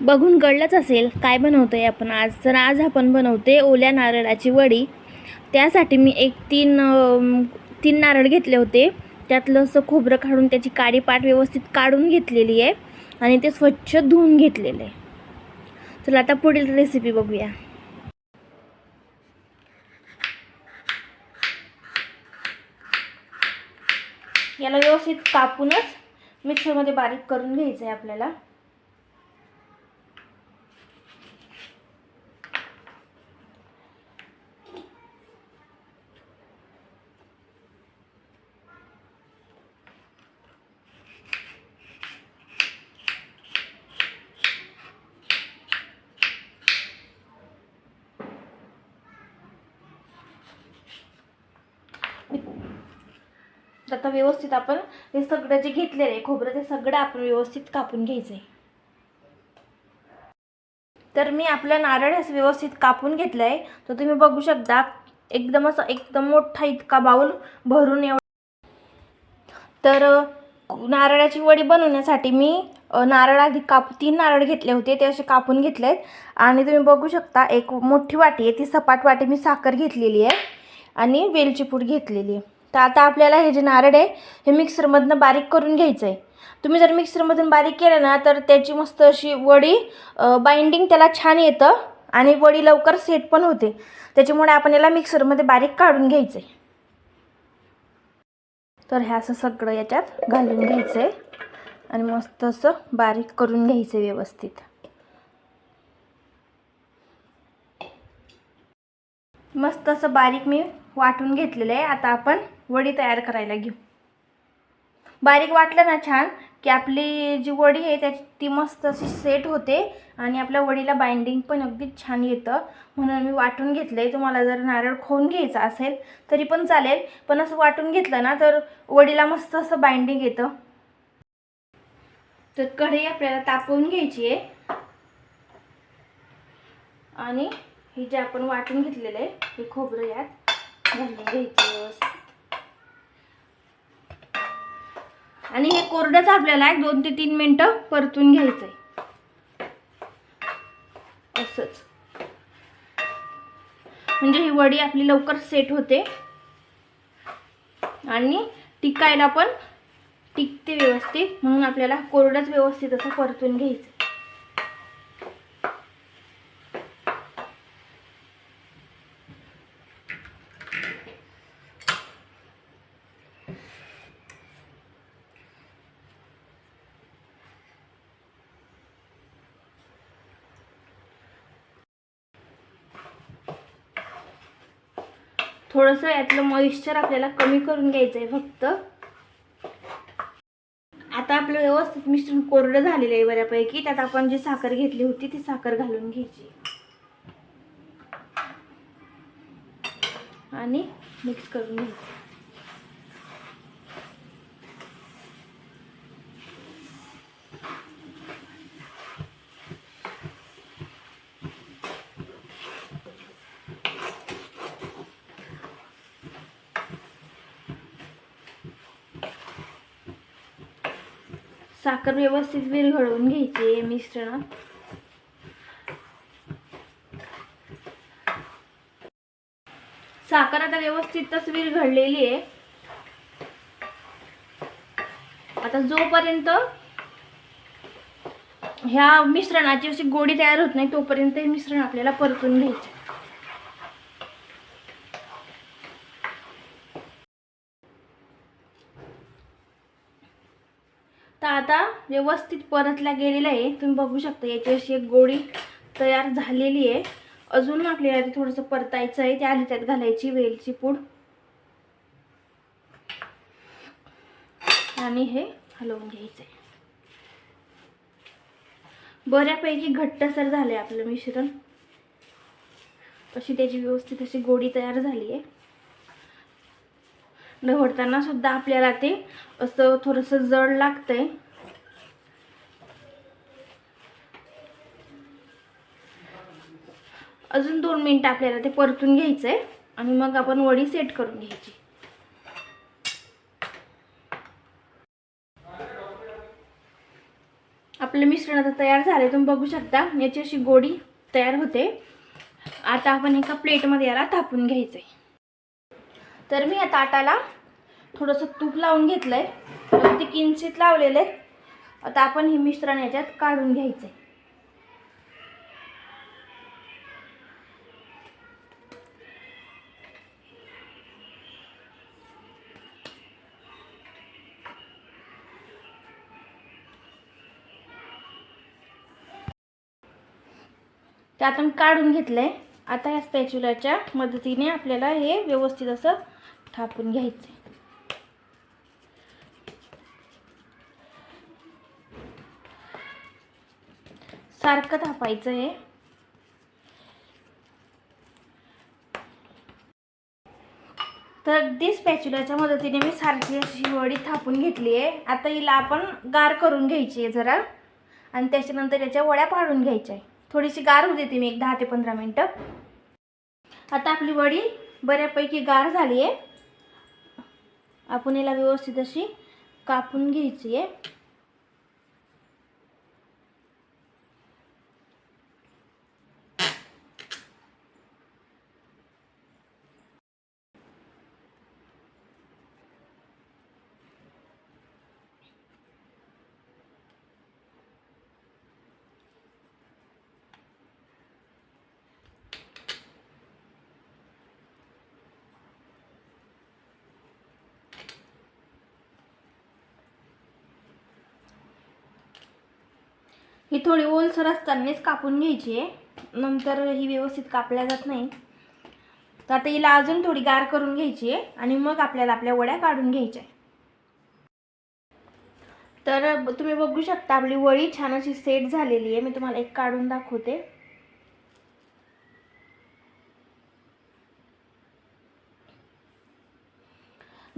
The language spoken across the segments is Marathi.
बघून कळलंच असेल काय बनवतो आहे आपण आज. तर आज आपण बनवते ओल्या नारळाची वडी. त्यासाठी मी एक तीन तीन नारळ घेतले होते. त्यातलं असं खोबरं काढून त्याची काडी पाट व्यवस्थित काढून घेतलेली आहे आणि ते स्वच्छ धुवून घेतलेलं आहे. चला आता पुढील रेसिपी बघूया. याला व्यवस्थित कापूनच मिक्सरमध्ये बारीक करून घ्यायचं आहे आपल्याला. तर आता व्यवस्थित आपण हे सगळं जे घेतलेलं आहे खोबरं ते सगळं आपण व्यवस्थित कापून घ्यायचं आहे तर मी आपलं नारळ असं व्यवस्थित कापून घेतलं आहे तर तुम्ही बघू शकता एकदम असं एकदम मोठा इतका बाऊल भरून एव तर नारळाची वडी बनवण्यासाठी मी नारळ आधी काप तीन नारळ घेतले होते ते असे कापून घेतले आहेत आणि तुम्ही बघू शकता एक मोठी वाटी आहे ती सपाट वाटी मी साखर घेतलेली आहे. आणि वेलचीपूड घेतलेली आहे. तर आता आपल्याला हे जे नारळ आहे हे मिक्सरमधनं बारीक करून घ्यायचं आहे तुम्ही जर मिक्सरमधून बारीक केलं ना तर त्याची मस्त अशी वडी बाइंडिंग त्याला छान येतं आणि वडी लवकर सेट पण होते. त्याच्यामुळे आपण याला मिक्सरमध्ये बारीक काढून घ्यायचं आहे तर हे असं सगळं याच्यात घालून घ्यायचं आहे आणि मस्त असं बारीक करून घ्यायचं आहे व्यवस्थित. मस्त असं बारीक मी वाटून घेतलेलं आहे. आता आपण वडी तयार करायला घेऊ. बारीक वाटलं ना छान की आपली जी वडी आहे त्याची ती मस्त अशी सेट होते आणि आपल्या वडीला बाइंडिंग पण अगदी छान येतं. म्हणून मी वाटून घेतलं आहे तुम्हाला जर नारळ खोवून घ्यायचा असेल तरी पण चालेल. पण असं वाटून घेतलं ना तर वडीला मस्त असं बाइंडिंग येतं. तर कढई आपल्याला तापवून घ्यायची आहे. आणि हे जे आपण वाटून घेतलेलं आहे हे खोबरं यात घालून घ्यायचं व्यवस्थित आणि हे कोरडंच आपल्याला एक दोन ते तीन मिनटं परतून घ्यायचं आहे असंच. म्हणजे ही वडी आपली लवकर सेट होते. आणि टिकायला पण टिकते व्यवस्थित म्हणून आपल्याला कोरडंच व्यवस्थित असं परतून घ्यायचं थोडंसं यातलं मॉइश्चर आपल्याला कमी करून घ्यायचं आहे फक्त. आता आपलं व्यवस्थित मिश्रण कोरडं झालेलं आहे बऱ्यापैकी. त्यात आपण जी साखर घेतली होती ती साखर घालून घ्यायची. आणि मिक्स करून घ्यायचं. साखर व्यवस्थित विरघळवून घ्यायची आहे मिश्रणात साखर आता व्यवस्थितच विरघळलेली आहे. आता जोपर्यंत ह्या मिश्रणाची अशी गोडी तयार होत नाही तोपर्यंत हे मिश्रण आपल्याला परतून घ्यायचे. तर आता व्यवस्थित परतल्या गेलेला आहे. तुम्ही बघू शकता याची अशी एक गोळी तयार झालेली आहे. अजून आपल्याला ते थोडंसं परतायचं आहे. त्या आधी त्यात घालायची वेलची पूड. आणि हे हलवून घ्यायचं आहे बऱ्यापैकी घट्टसर झालं आहे आपलं मिश्रण. अशी त्याची व्यवस्थित अशी गोडी तयार झाली आहे. ढवळताना सुद्धा आपल्याला ते असं थोडंसं जड लागतंय. अजून दोन मिनटं आपल्याला ते परतून घ्यायचं आहे आणि मग आपण वडी सेट करून घ्यायची. आपलं मिश्रण आता तयार झाले तुम्ही बघू शकता याची अशी गोडी तयार होते. आता आपण एका प्लेटमध्ये याला थापून घ्यायचं आहे तर मी या ताटाला थोडंसं तूप लावून घेतलं आहे ते किंचित लावलेलं आहे आता आपण हे मिश्रण याच्यात काढून घ्यायचं आहे ते आता काढून घेतलं आहे आता या स्पॅच्युलाच्या मदतीने आपल्याला हे व्यवस्थित असं थापून घ्यायचं आहे. सारखं थापायचं हे तर अगदी स्पॅच्युलाच्या मदतीने मी सारखी अशी वडी थापून घेतली आहे. आता हिला आपण गार करून घ्यायची आहे जरा. आणि त्याच्यानंतर याच्या वड्या पाडून घ्यायच्या आहे. थोडीशी गार होऊ देते मी एक दहा ते पंधरा मिनटं. आता आपली वडी बऱ्यापैकी गार झाली आहे आपण याला व्यवस्थित अशी कापून घ्यायची आहे ही थोडी ओलसर असतानाच कापून घ्यायची आहे. नंतर ही व्यवस्थित कापल्या जात नाही. तर आता हिला अजून थोडी गार करून घ्यायची आहे आणि मग आपल्याला आपल्या वड्या काढून घ्यायच्या आहे तर तुम्ही बघू शकता आपली वळी छान अशी सेट झालेली आहे. मी तुम्हाला एक काढून दाखवते.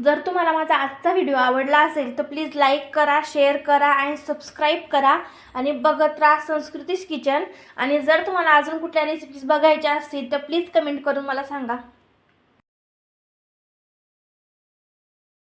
जर तुम्हाला माझा आजचा व्हिडिओ आवडला असेल तर प्लीज लाईक करा शेअर करा आणि सबस्क्राईब करा. आणि बघत राहा संस्कृतीस किचन. आणि जर तुम्हाला अजून कुठल्या रेसिपीज बघायच्या असतील तर प्लीज कमेंट करून मला सांगा.